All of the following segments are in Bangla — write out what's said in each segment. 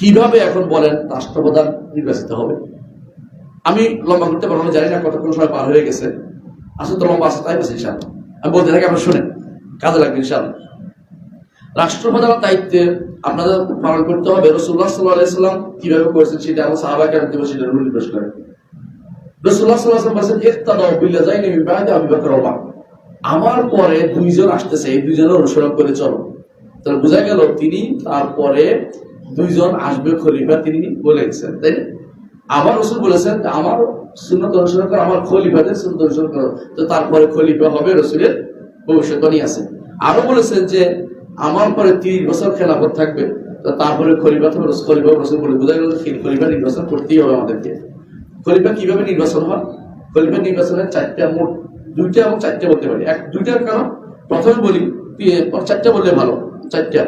কীভাবে এখন বলেন রাষ্ট্রপ্রধান নির্বাচিত হবে? আমি লম্বা করতে পারব জানি না কতক্ষণ সময় পার হয়ে গেছে। আসলে তো লম্বা তাই বলছি ইনশাল্লাহ আমি বলতে থাকি, আপনারা শুনেন, কাজে লাগবে ইনশাল্লাহ রাষ্ট্রপ্রধানের দায়িত্বে আপনাদের পালন করতে হবে রসুল্লাহ সাল্লাহ সাল্লাম কীভাবে করেছেন সেটা আমার সাহাবাকে আমি দেবো সেটা নির্দেশ করে রসুল্লাহ সাল্লাহ বিল্লাহ যাই ওমর। আমার পরে দুইজন আসতেছে, এই দুইজনের অনুসরণ করে চলো। তাহলে বোঝা গেল তিনি তারপরে দুইজন আসবে খলিফা তিনি বলে তাই না? রসুল বলেছেন, আমার সুন্নত অনুসরণ করো, আমার খলিফাদের সুন্নত অনুসরণ করো। তো তারপরে খলিফা হবে রসুলের ভবিষ্যৎবাণী আছে। আরও বলেছেন যে, আমার পরে তিরিশ বছর খেলাফত থাকবে, তো তারপরে খলিফা রসুল খলিফা রসুল বলে বোঝা গেল খলিফা নির্বাচন করতেই হবে আমাদেরকে। খলিফা কীভাবে নির্বাচন হয়? খলিফা নির্বাচনের চারটা মোট, দুইটা এবং চারটা বলতে পারি। এক, দুইটার কারণ প্রথমে বলি চারটা বললে ভালো, চারটা।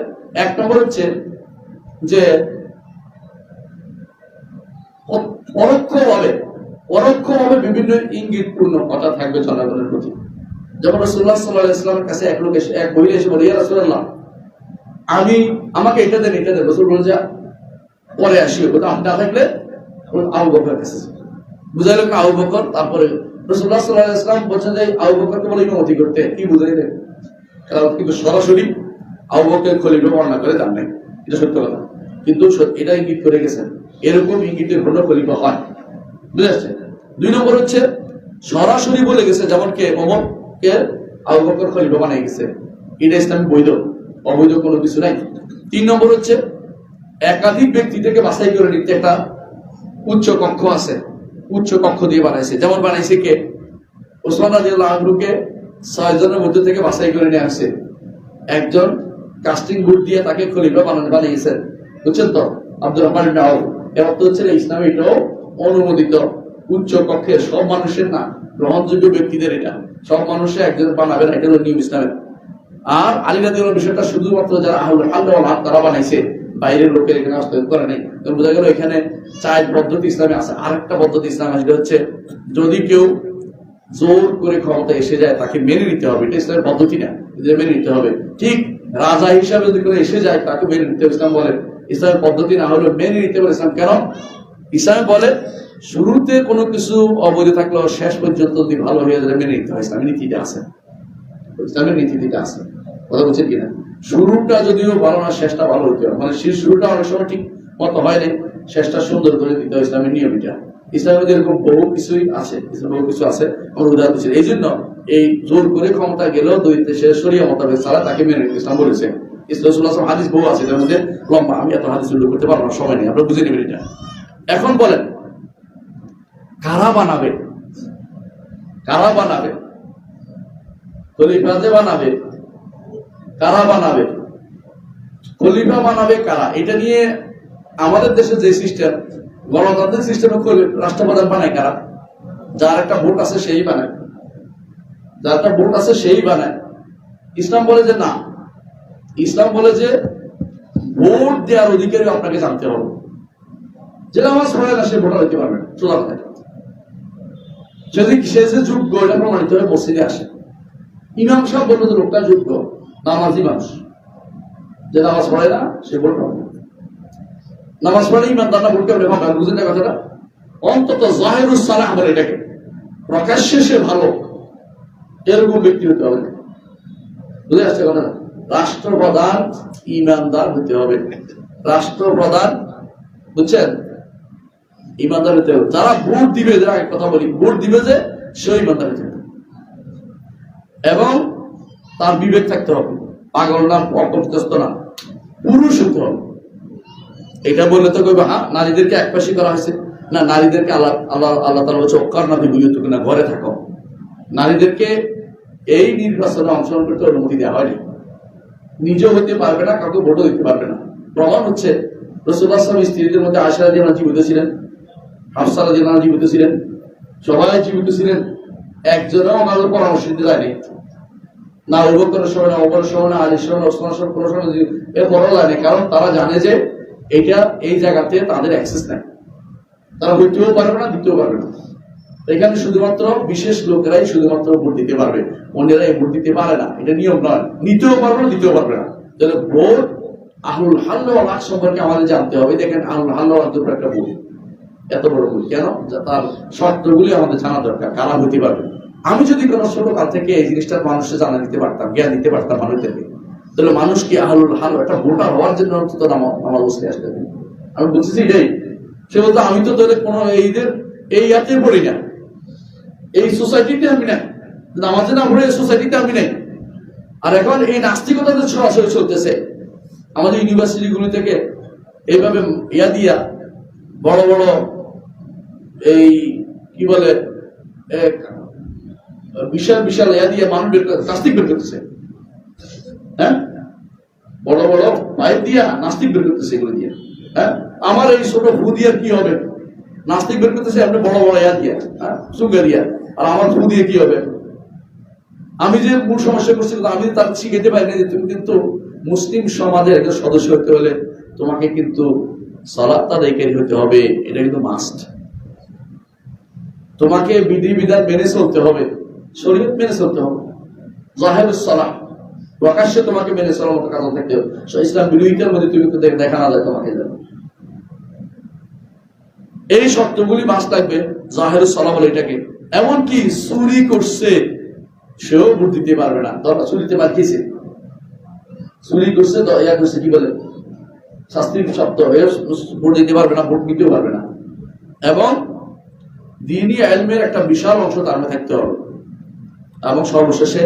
এক নম্বর হচ্ছে যে পরোক্ষভাবে পরোক্ষভাবে বিভিন্ন ইঙ্গিতপূর্ণ কথা থাকবে জনগণের প্রতি। যেমন রসুল্লাহ সাল্লাহ ইসলামের কাছে এক লোক এসে, এক মহিলা এসে বলে, ইয়া রাসূলুল্লাহ, আমি, আমাকে এটা দেন এটা দেন। রসুল বলে, যা, পরে আসি। ওটা না থাকলে আবু বকর কাছে। বুঝা আবু বকর? তারপরে রসুল্লাহ সাল্লাহ ইসলাম বলছেন যে, আবু বকরকে বলে করতে? কি বুঝাই দেন? কারণ কিন্তু সরাসরি আবু বকর খলিফা বর্ণনা করে জান নাই। এটা সত্য কথা। কিন্তু এটা ইঙ্গিত করে গেছেন এরকম ইঙ্গিতের ঘটনা খলিফা হয়। বুঝে দুই নম্বর হচ্ছে, সরাসরি বলে গেছে যেমন কে মোহাম্মদ কে আবু বকর খলিফা বানাই গেছে। এটা ইসলামী বৈধ, অবৈধ কোনো কিছু নাই। তিন নম্বর হচ্ছে, একাধিক ব্যক্তি থেকে বাছাই করে নিতে একটা উচ্চ কক্ষ আছে, উচ্চ কক্ষ দিয়ে বানাইছে। যেমন বানাইছে কে? ওসমান রাজিউল্লাহ আহরুকে ছয় জনের মধ্যে থেকে বাছাই করে নিয়ে আসছে একজন কাস্টিং বুট দিয়ে তাকে খলিফা বানানো বানিয়েছেন বুঝছেন তো? আব্দুর রহমান ইবনে আউফ। এর অর্থ হচ্ছে ইসলামে এটাও অনুমোদিত, উচ্চ কক্ষে সব মানুষের না, গ্রহণযোগ্য ব্যক্তিদের এটা। সব মানুষে একজন বানাবে না, এটা হলো নিয়ম ইসলামের। আর আলী রাদিউল বিষয়টা শুধুমাত্র যারা আহুল আল্লাহ হাত তারা বানাইছে, বাইরের লোকের এখানে হস্তক্ষেপ করে নাই। তো বোঝা গেল এখানে চার পদ্ধতি ইসলামে আছে। আরেকটা পদ্ধতি ইসলামে সেটা হচ্ছে যদি কেউ জোর করে ক্ষমতা এসে যায়, তাকে মেনে নিতে হবে। এটা ইসলামের পদ্ধতি না মেনে নিতে হবে। ঠিক রাজা হিসাবে যদি করে এসে যায়, তাকে মেনে নিতে ইসলাম বলে। ইসলামের পদ্ধতি না হলে মেনে নিতে হবে ইসলাম। কেন? ইসলামে বলে শুরুতে কোনো কিছু অবৈধ থাকলেও শেষ পর্যন্ত যদি ভালো হয়ে যায় মেনে নিতে হয়। ইসলামের নীতিতে আছে। ইসলামের নীতিতে আছে। কথা বলছেন কিনা? শুরুটা যদিও ভালো না, শেষটা ভালো হতে হবে মানে সেই শুরুটা অনেক সময় ঠিক মতো হয় না শেষটা সুন্দর করে দিতে হয় ইসলামের নিয়ম এটা ইসলামের এরকম বহু কিছুই আছে, ইসলামের বহু কিছু আছে, আমরা উদাহরণ দিচ্ছি। এই জন্য এই জোর করে ক্ষমতা গেলেও দুই দেশের সরিয়া মোতাবেক ছাড়া তাকে মেনে নিতে ইসলাম বলেছে। ইসলাম হাদিস আছে মধ্যে লম্বা। আমি এত হাদিস উল্লেখ করতে পারব না, সময় নেই বুঝে নেবেন এটা। এখন বলেন, কারা বানাবে? কারা বানাবে? খলিফা বানাবে? কারা বানাবে? খলিফা বানাবে কারা? এটা নিয়ে আমাদের দেশে যে সিস্টেম গণতান্ত্রিক সিস্টেমে রাষ্ট্রপ্রধান বানায় কারা? যার একটা ভোট আছে, সেই বানায়। যার একটা ভোট আছে, সেই বানায়। ইসলাম বলে যে না ইসলাম বলে যে, ভোট দেওয়ার অধিকারী আপনাকে জানতে হবে। যেটা আমার শোনে না সে ভোটার হইতে পারবে সোজা কথা। এটা। সে যে যোগ্য এটা প্রমাণিত হয়ে মসজিদে আসে। ইমাম সাহেব বলল যে, লোকটা যোগ্য নামাজি মানুষ। যে নামাজ পড়ে না, সে ভোট পাবে নামাজ পড়ে ইমানদার না ভোট কেমন হবে বুঝেন না কথাটা? অন্তত জাহেরুস সালাহ বলে এটাকে। প্রকাশ্যে সে ভালো, এরকম ব্যক্তি হতে হবে। বুঝে আসছে কথা রাষ্ট্রপ্রধান ইমানদার হতে হবে। রাষ্ট্রপ্রধান, বুঝছেন? ইমানদার হতে হবে। যারা ভোট দিবে, যারা কথা বলি, ভোট দিবে যে সে ইমানদার হতে হবে। এবং তার বিবেক থাকতে হবে। পাগল না অপদস্থ না, পুরুষ হতে হবে। এটা বললে তো কইবে হ্যাঁ নারীদেরকে একপাশি করা হয়েছে। না, নারীদেরকে আল্লাহ আল্লাহ আল্লাহ তালা বলছে, অকার না বিবুলিত না, ঘরে থাকো। নারীদেরকে এই নির্বাচনে অংশগ্রহণ করতে অনুমতি দেওয়া হয়নি। নিজেও হইতে পারবে না, কাউকে ভোটও দিতে পারবে না। প্রমাণ হচ্ছে সালাম স্ত্রীদের মধ্যে আশা রাজিয়ানা জীবিত ছিলেন, হাফসা রাজিয়ানা জীবিত ছিলেন সবাই জীবিত ছিলেন, একজনও আমাদের পরামর্শ দিতে যায়নি। না অবকরের সময় না অবরের সময় না আলীর সময় না ওসমানের সময় কোনো সময় এর বড় লাগে কারণ তারা জানে যে এটা এই জায়গাতে তাদের অ্যাক্সেস নাই। তারা হইতেও পারবে না, দিতেও পারবে না। এখানে শুধুমাত্র বিশেষ লোকেরাই শুধুমাত্র ভোট দিতে পারবে। অন্যেরা এই ভোট দিতে পারে না। এটা নিয়ম নয়। নিতেও পারবে না দিতেও পারবে না। তাহলে ভোট আহলুল হাল্লা লাখ সম্পর্কে আমাদের জানতে হবে। দেখেন আহলুল হাল্লা দুটো একটা বই এত বড় বই কেন? তার শর্তগুলি আমাদের জানা দরকার। কারা হতে পারবে আমি যদি কোনো ছোট কাল থেকে এই জিনিসটা মানুষকে জানা দিতে পারতাম, জ্ঞান দিতে পারতাম মানুষদেরকে, তাহলে মানুষ কি আহলুল হাল একটা ভোটার হওয়ার জন্য অন্তত নামাজ বসে আসতে। আমি বলতেছি এটাই। সে বলতো, আমি তো তোদের কোনো এইদের এই ইয়াতে পড়ি না। এই সোসাইটিতে আমি নাই। নামাজে না পড়ে সোসাইটিতে আমি নাই। আর এখন এই নাস্তিকতা যে সরাসরি চলতেছে, আমাদের ইউনিভার্সিটি গুলি থেকে এইভাবে ইয়া দিয়া বড় বড় এই কি বলে বিশাল বিশাল ইয়া দিয়ে মানুষ বের নাস্তিক বের করতেছে। হ্যাঁ? বড় বড় পাইপ দিয়া নাস্তিক বের করতেছে এগুলো দিয়ে। হ্যাঁ? আমার এই ছোট ভু দিয়ে কি হবে? নাস্তিক বের করতেছে আপনি বড় বড় ইয়া দিয়া হ্যাঁ? সুগার ইয়া। আর আমার ভু দিয়ে কি হবে? আমি যে মূল সমস্যা করছি আমি তার শিখেতে পারি না যে তুমি কিন্তু মুসলিম সমাজের একজন সদস্য হতে হলে তোমাকে কিন্তু আদায়কারী হতে হবে। এটা কিন্তু মাস্ট তোমাকে বিধি বিধান মেনে চলতে হবে। শরীয়ত মেনে চলতে হবে। জাহেরুস সালাহ প্রকাশ্যে তোমাকে মেনে চলার মতো কাজ থাকতে হবে। ইসলাম বিরোধিতার মধ্যে তুমি দেখা না যায় তোমাকে যেন। এই শর্তগুলি মাস থাকবে। জাহেরুস সালাহ বলে এটাকে। এমনকি চুরি করছে, সেও ভোট দিতে পারবে না। দরকার চুরিতে পাঠিয়েছে চুরি করছে ইয়া করছে, কি বলে? শাস্ত্রীয় শব্দ এও ভোট দিতে পারবে না, ভোট নিতেও পারবে না। এবং দিনই আলমের একটা বিশাল অংশ তার মধ্যে থাকতে হবে। এবং সর্বশেষে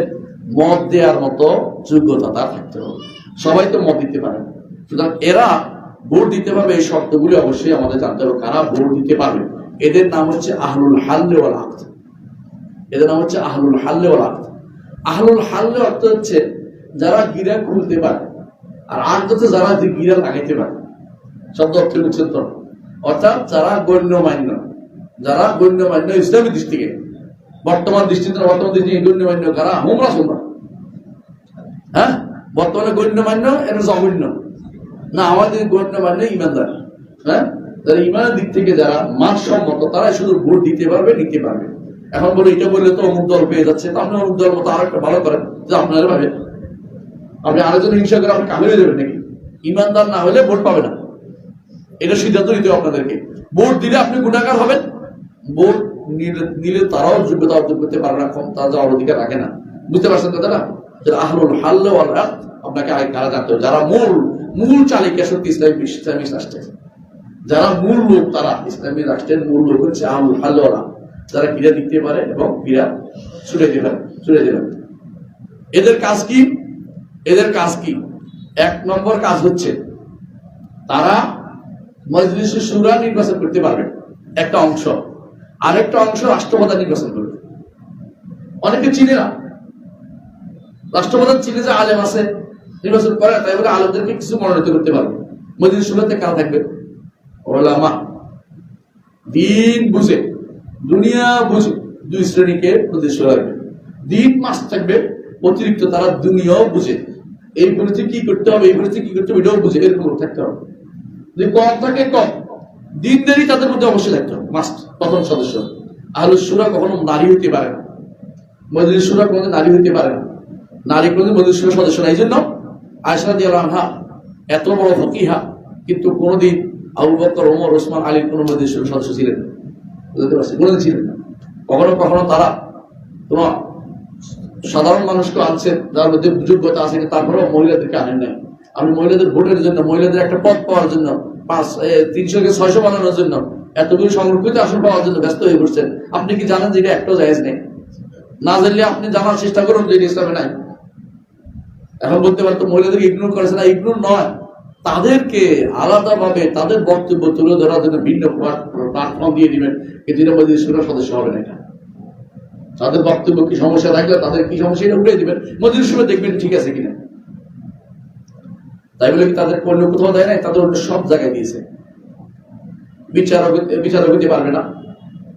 মত দেওয়ার মতো যোগ্যতা তার থাকতে হবে। সবাই তো মত দিতে পারে। সুতরাং এরা ভোট দিতে পারবে, এই শর্তগুলি অবশ্যই আমাদের জানতে হবে, কারা ভোট দিতে পারবে। এদের নাম হচ্ছে আহলুল হাল্লে ওয়াল আক্ত এদের নাম হচ্ছে আহলুল হাল্লে আক্ত আহলুল হাল্লে অর্থ হচ্ছে যারা গিরা খুলতে পারে, আর আক্ত হচ্ছে যারা গিরা লাগাইতে পারে। শব্দ অর্থ তো অর্থাৎ যারা গণ্যমান্য যারা গণ্যমান্য ইসলামী দৃষ্টিকে, বর্তমান দৃষ্টিতে বর্তমান দৃষ্টিতে গণ্যমান্য কারা? হোমরা সোমরা হ্যাঁ? বর্তমানে গণ্যমান্য এটা জঘন্য না, আমাদের গণ্যমান্য ইমানদার। হ্যাঁ? যারা ইমানের দিক থেকে যারা মানসম্মত তারা শুধু ভোট দিতে পারবে, নিতে পারবে। এখন বলে এটা বললে তো অমুক দল পেয়ে যাচ্ছে। তো আপনি অমুক দল মতো আর একটা ভালো করেন যে আপনারা ভাবে আপনি আরেকজন হিংসা করে আপনি কামে হয়ে যাবেন নাকি? ইমানদার না হলে ভোট পাবে না। এটা সিদ্ধান্ত নিতে হবে আপনাদেরকে। ভোট দিলে আপনি গুণাকার হবেন। ভোট নিলে- তারাও যোগ্যতা অর্জন করতে পারে না কম তারা যাওয়ার অধিকার রাখে না। বুঝতে পারছেন কথাটা যারা আহলুল হাল্লে ওয়াল আক্ত, আপনাকে আগে কারা জানতে হবে? যারা মূল মূল চালিকা সত্যি ইসলামী ইসলামী রাষ্ট্রে যারা মূল লোক তারা ইসলামী রাষ্ট্রের মূল লোক হচ্ছে আহলুল হাল্লে। যারা ক্রীড়া দিতে পারে এবং দিতে পারে ছুড়ে দিতে পারে এদের কাজ কি? এদের কাজ কি? এক নম্বর কাজ হচ্ছে তারা মজলিসে সুরা নির্বাচন করতে পারবে। একটা অংশ। আরেকটা অংশ রাষ্ট্রপ্রধান নির্বাচন করবে। অনেকে চিনে না। রাষ্ট্রপ্রধান চিনে যে আলেম আছে, নির্বাচন করে, তাই বলে আলেমদেরকে কিছু মনোনীত করতে পারবে। মজলিস সুরাতে কারা থাকবে? ওলামা। দিন বুঝে। দুনিয়া বুঝে দুই শ্রেণীকে মজলিস রাখবে দিন, মাস থাকবে, অতিরিক্ত তারা দুনিয়াও বুঝে। এই পরিস্থিতি কি করতে হবে, এই পরিস্থিতি কি করতে হবে, এটাও বুঝে, এরকম থাকতে হবে। যদি কম থাকে, কম। দিনদারি তাদের মধ্যে অবশ্যই থাকতে হবে। মাস্ট প্রথম সদস্য। আহলুস সুরা কখনো নারী হতে পারে না। মজলিস সুরা কোনো নারী হতে পারে না। নারী কোনো মজলিস সুরা সদস্য না। এই জন্য আয়সা দিয়ে আনহা এত বড় ফকিহা, কিন্তু কোনোদিন আবু বকর, ওমর, ওসমান, আলীর কোনো মজলিস সুরা সদস্য ছিলেন না। বুঝতে কখনো কখনো তারা তোমার সাধারণ মানুষকে আনছেন যার মধ্যে যোগ্যতা আছে তারপরেও মহিলাদেরকে আনেন নাই। আমি মহিলাদের ভোটের জন্য, মহিলাদের একটা পদ পাওয়ার জন্য, পাঁচ তিনশো থেকে ছয়শো বানানোর জন্য, এতগুলো সংরক্ষিত আসন পাওয়ার জন্য ব্যস্ত হয়ে পড়ছেন। আপনি কি জানেন যে এটা একটাও জায়েজ নেই? না জানলে আপনি জানার চেষ্টা করুন যে ইসলামে নাই। এখন বলতে পারতো মহিলাদেরকে ইগনোর করেছে না? ইগনোর নয়। তাদেরকে আলাদাভাবে তাদের বক্তব্য তুলে ধরার জন্য ভিন্ন প্ল্যাটফর্ম দিয়ে দিবেন। কিন্তু এটা মধ্যে সদস্য হবে না এটা তাদের বক্তব্য কি সমস্যা থাকলে তাদের কি সমস্যা এটা উঠে দিবেন। মজুর সময় দেখবেন ঠিক আছে কিনা। তাই বলে কি তাদের অন্য কোথাও দেয় নাই? তাদের অন্য সব জায়গায় দিয়েছে। বিচারক বিচারক হতে পারবে না,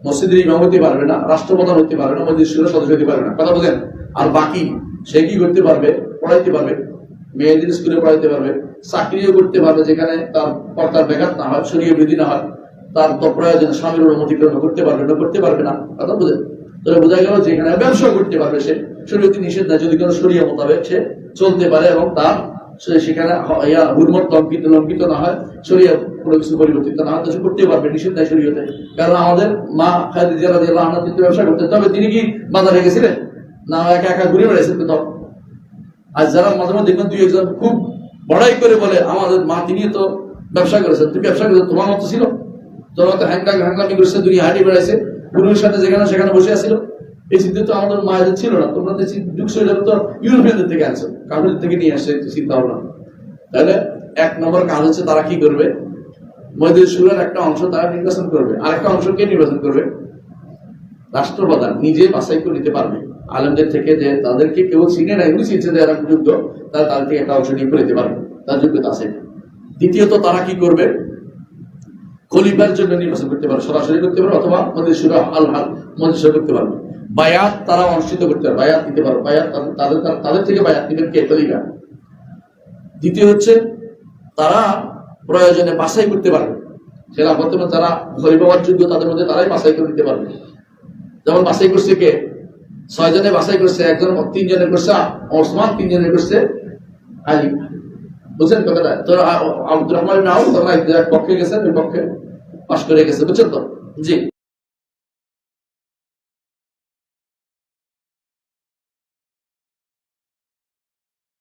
মসজিদের ইমাম হতে পারবে না, রাষ্ট্রপ্রধান হতে পারবে না মসজিদ সদস্য হতে পারবে না। কথা বলেন আর বাকি সে কি করতে পারবে? পড়াইতে পারবে। মেয়েদের স্কুলে পড়াইতে পারবে। চাকরিও করতে পারবে যেখানে তার পর্দার ব্যাঘাত না হয় শরীর বিধি না হয়, তার তো প্রয়োজন, স্বামীর অনুমতিক্রম করতে পারবে না, করতে পারবে না কথা বুঝেন। তাহলে বোঝা গেল যেখানে ব্যবসা করতে পারবে সে। শরীয়তি নিষেধ নাই, যদি কোনো শরীয় মোতাবেক সে চলতে পারে এবং তার সেখানে ইয়া হুরমত লঙ্কিত লঙ্কিত না হয়, শরীয় কোনো কিছু পরিবর্তিত না হয়, তো সে করতে পারবে, নিষেধ নাই শরীয়তে। কারণ আমাদের মা খাদিজা রাদিয়াল্লাহু আনহা কিন্তু ব্যবসা করতেন। তবে তিনি কি বাজারে গেছিলেন? না, একা একা ঘুরে বেড়াইছেন কোথাও? আর যারা মাঝে মাঝে দেখবেন দুই একজন খুব বড়াই করে বলে, আমাদের মা তিনি তো ব্যবসা করেছেন, তুমি ব্যবসা করেছ, তোমার মতো ছিল। তোমার মতো হ্যাংটা হ্যাংলামি করেছে, দুনিয়া হাঁটি বেড়াইছে, গুরুর সাথে যেখানে সেখানে বসে আছিল। এই চিন্তা তো আমাদের মায়েদের ছিল না। তোমরা যুগ শৈলী তো ইউরোপিয়ানদের থেকে আনছো কাঠুর থেকে নিয়ে আসছে চিন্তা ভাবনা। তাহলে এক নম্বর কাজ হচ্ছে তারা কি করবে? মহিদের সুরের একটা অংশ তারা নির্বাচন করবে। আর একটা অংশ কে নির্বাচন করবে? রাষ্ট্রপ্রধান নিজে বাছাই করে নিতে পারবে। আলেমদের থেকে যে তাদেরকে কেউ চিনে নাই উনি চিনছে যে এরা যোগ্য তারা তাদের থেকে একটা অংশ নিয়ে নিতে পারবে তার যোগ্যতা আছে দ্বিতীয়ত, তারা কি করবে? খলিফার জন্য নির্বাচন করতে পারবে সরাসরি করতে পারবে অথবা মন্দির আল হাল মন্দির করতে পারবে বায়াত তারা অনুষ্ঠিত করতে পারবে বায়াত দিতে পারবে বায়াত তাদের- তাদের থেকে বায়াত দিবেন কে? খলিফা। দ্বিতীয় হচ্ছে, তারা প্রয়োজনে বাছাই করতে পারবে খেলাফত যারা খলিফা হওয়ার যোগ্য তাদের মধ্যে তারাই বাছাই করে দিতে পারবে যেমন বাছাই করছে কে? ছয় জনে বাছাই করছে একজন তিনজনে করছে, ওসমান তিনজনে করছে, আলী। বুঝছেন কথাটা? তো আব্দুর রহমান নাও তোমরা পক্ষে গেছেন পক্ষে পাশ করে গেছে, বুঝছেন তো? জি।